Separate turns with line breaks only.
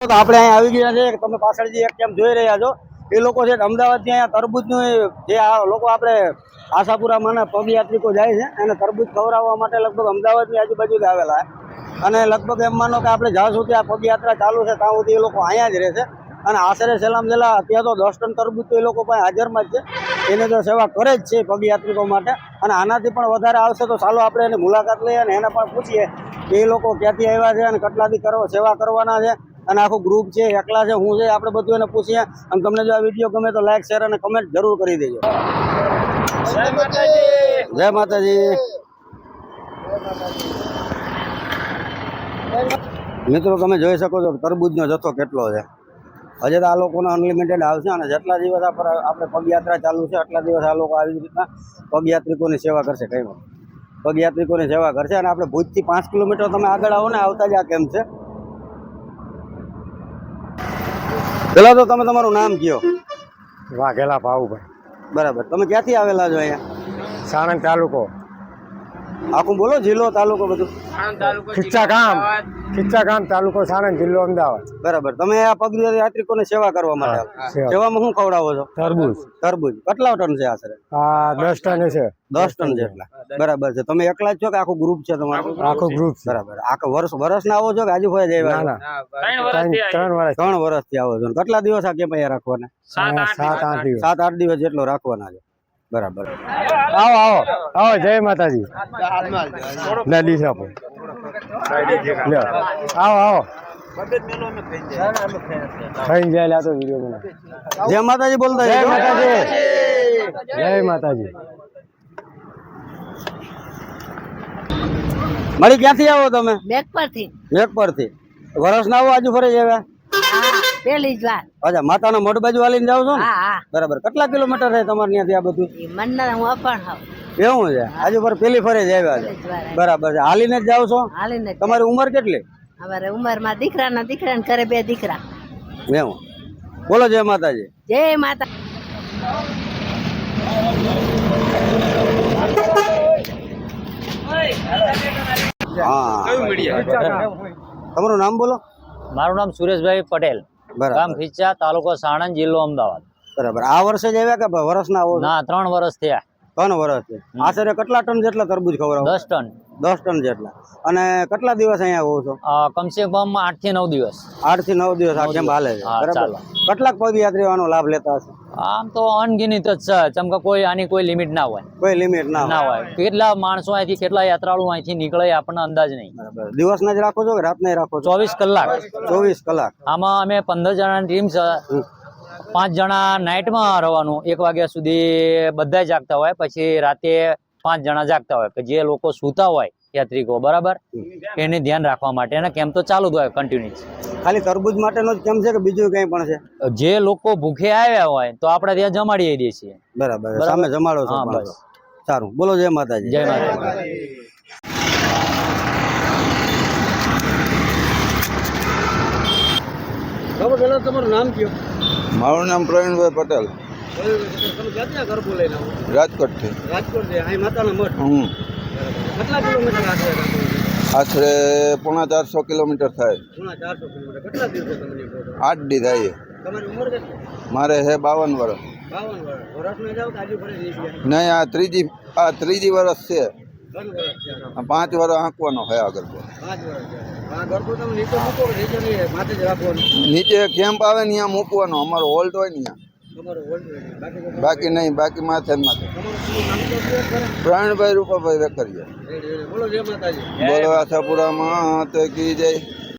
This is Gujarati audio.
આપણે અહીંયા આવી ગયા છે તમે પાછળ એક કેમ જોઈ રહ્યા છો, એ લોકો છે અમદાવાદથી અહીંયા તરબૂજનું જે આ લોકો આપણે આશાપુરામાં પગયાત્રિકો જાય છે અને તરબૂચ ખવડાવવા માટે લગભગ અમદાવાદની આજુબાજુ જ આવેલા અને લગભગ એમ માનો કે આપણે જ્યાં સુધી આ પગયાત્રા ચાલુ છે ત્યાં સુધી એ લોકો અહીંયા જ રહેશે અને આશરે સલામ જેલા અત્યારે તો દસ ટન તરબૂચ તો એ લોકો પાસે હાજરમાં જ છે. એને તો સેવા કરે જ છે પગયાત્રિકો માટે. અને આનાથી પણ વધારે આવશે તો ચાલો આપણે એની મુલાકાત લઈએ અને એને પણ પૂછીએ કે એ લોકો ક્યાંથી આવ્યા છે અને કેટલાથી કરવા સેવા કરવાના છે. અને આખું ગ્રુપ છે એકલા છે હું છે આપણે બધું એને પૂછીએ. અને તમને જો આ વીડિયો ગમે તો લાઈક શેર અને કમેન્ટ જરૂર કરી દેજો. જય માતાજી. મિત્રો તમે જોઈ શકો છો તરબૂજનો જથ્થો કેટલો છે. હજે તો આ લોકોને અનલિમિટેડ આવશે અને જેટલા દિવસ આપણે પગયાત્રા ચાલુ છે એટલા દિવસ આ લોકો આવી રીતના પગયાત્રિકોની સેવા કરશે કંઈ પગયાત્રિકોની સેવા કરશે અને આપણે ભુજથી પાંચ કિલોમીટર તમે આગળ આવો ને આવતા જ આ કેમ્પ છે. પેલા તો તમે તમારું નામ કયો?
વાઘેલા ભાવુભાઈ
બરાબર. તમે ક્યાંથી આવેલા છો અહીંયા?
સાણંદ તાલુકો.
આખું બોલો જિલ્લો તાલુકો બધું.
ખીચા ગામ ખીચા ગામ તાલુકો સાણંદ જિલ્લો અમદાવાદ.
બરાબર. તમે આ પગયાત્રિકોની સેવા કરવા માટે
સેવા.
સેવામાં શું ખવડાવો છો?
તરબૂચ.
તરબૂચ. કેટલા ટન છે આશરે?
આ દસ ટન છે.
દસ ટન જેટલા બરાબર છે. તમે એકલા જ છો કે આખું ગ્રુપ છે તમારું?
આખું ગ્રુપ
બરાબર. આખો વર્ષ ના આવો છો કે આજુ ફરી જાય
ત્રણ ત્રણ વર્ષ
ત્રણ વર્ષથી. આવો છો. કેટલા દિવસ આ કેમ અહીંયા રાખવાના?
સાત આઠ દિવસ.
સાત આઠ દિવસ જેટલો રાખવાના છે. બરાબર.
આવો આવો આવો જય માતાજી. નદી સાપો લ્યો આવો આવો. ખાઈ જાય તો વીડિયો મને
જય માતાજી બોલતા
જય માતાજી. જય માતાજી.
મળી ક્યાંથી આવો તમે?
બેગ પરથી
થી વરસ ના આવો આજુ ફરી
હા પેલી જ વાર.
અચ્છા માતાના મોઢ બાજુ હાલીને જાવ છો ને?
હા હા.
બરાબર. કેટલા કિલોમીટર થાય તમારે ત્યાંથી આ બધું?
એ હું અપણ હોઉં
એવું છે? આજુ પર પેલી ફરે જ આવ્યા છે. બરાબર છે. હાલીને જ જાવ છો?
હાલીને
તમારી ઉંમર કેટલી?
અમારે ઉંમરમાં દીકરાના દીકરાને ઘરે બે દીકરા.
એવું. બોલો જય માતાજી.
જય માતા.
હા. તમારું નામ બોલો.
મારું નામ સુરેશભાઈ પટેલ. ગામ ખીચા તાલુકો સાણંદ જિલ્લો અમદાવાદ.
બરાબર. આ વર્ષે જ આવ્યા કે વર્ષના આવો?
ના ત્રણ વર્ષ થયા.
ત્રણ વર્ષ આશરે કેટલા ટન જેટલા તરબૂજ ખવડાવો?
દસ ટન.
દસ ટન જેટલા. અને કેટલા દિવસ અહીંયા હોવ છો?
કમસે કમ આઠથી નવ દિવસ
આઠથી નવ દિવસ. આ કેમ હાલે છે. બરાબર. કેટલાક પદયાત્રીઓનો લાભ લેતા હશે?
આમ તો અનગિનિત જ છે. ચમકે કોઈ આની કોઈ લિમિટ ના હોય.
કોઈ લિમિટ ના
ના
હોય.
કેટલા માણસો અહીંથી કેટલા યાત્રાળુ અહીંથી નીકળે આપણને અંદાજ નહીં.
દિવસ ના જ રાખો છો કે રાતના રાખો છો?
ચોવીસ કલાક.
ચોવીસ કલાક.
આમાં અમે પંદર જણાની ટીમ છે. પાંચ જણા નાઇટમાં રહેવાનું એક વાગ્યા સુધી બધા જાગતા હોય. પછી રાતે પાંચ જણા જાગતા હોય. કે જે લોકો સૂતા હોય યાત્રિકો બરાબર? એને ધ્યાન રાખવા માટે. અને કેમ્પ તો ચાલુ જ હોય કન્ટિન્યુ
ખાલી તરબૂજ માટેનો જ કેમ્પ છે કે બીજું કંઈ પણ છે?
જે લોકો ભૂખે આવ્યા હોય તો આપણે ત્યાં જમાડી દઈએ છીએ.
બરાબર સામે જમાડો છો
હા.
સારું. બોલો જય માતાજી.
જય
માતાજી. તમારું નામ કયો?
મારું નામ પ્રવીણભાઈ પટેલ. રાજકોટથી.
રાજકોટ માતાના મઠ
હમ.
કેટલા કિલોમીટર આશરે
આશરે પોણા ચારસો કિલોમીટર થાય.
પોણા ચારસો કિલોમીટર. કેટલા દિવસે તમે
આઠ દી થાય
તમારી ઉંમર કેટલી?
મારે હે બાવન વર્ષ નહીં આ ત્રીજી આ ત્રીજી વર્ષ છે. પાંચ વર્ષ આંકવાનો હોય આગળ
નીચે
કેમ્પ આવે ને ત્યાં મૂકવાનો. અમારો હોલ્ટ હોય ને ત્યાં
બાકી
નહીં બાકી માથે માથે.
તમારું પૂરું રૂપા તો શું ખરા?
પ્રવીણભાઈ રૂપાભાઈ
માતાજી.
બોલો આશાપુરામાં તે કી જય.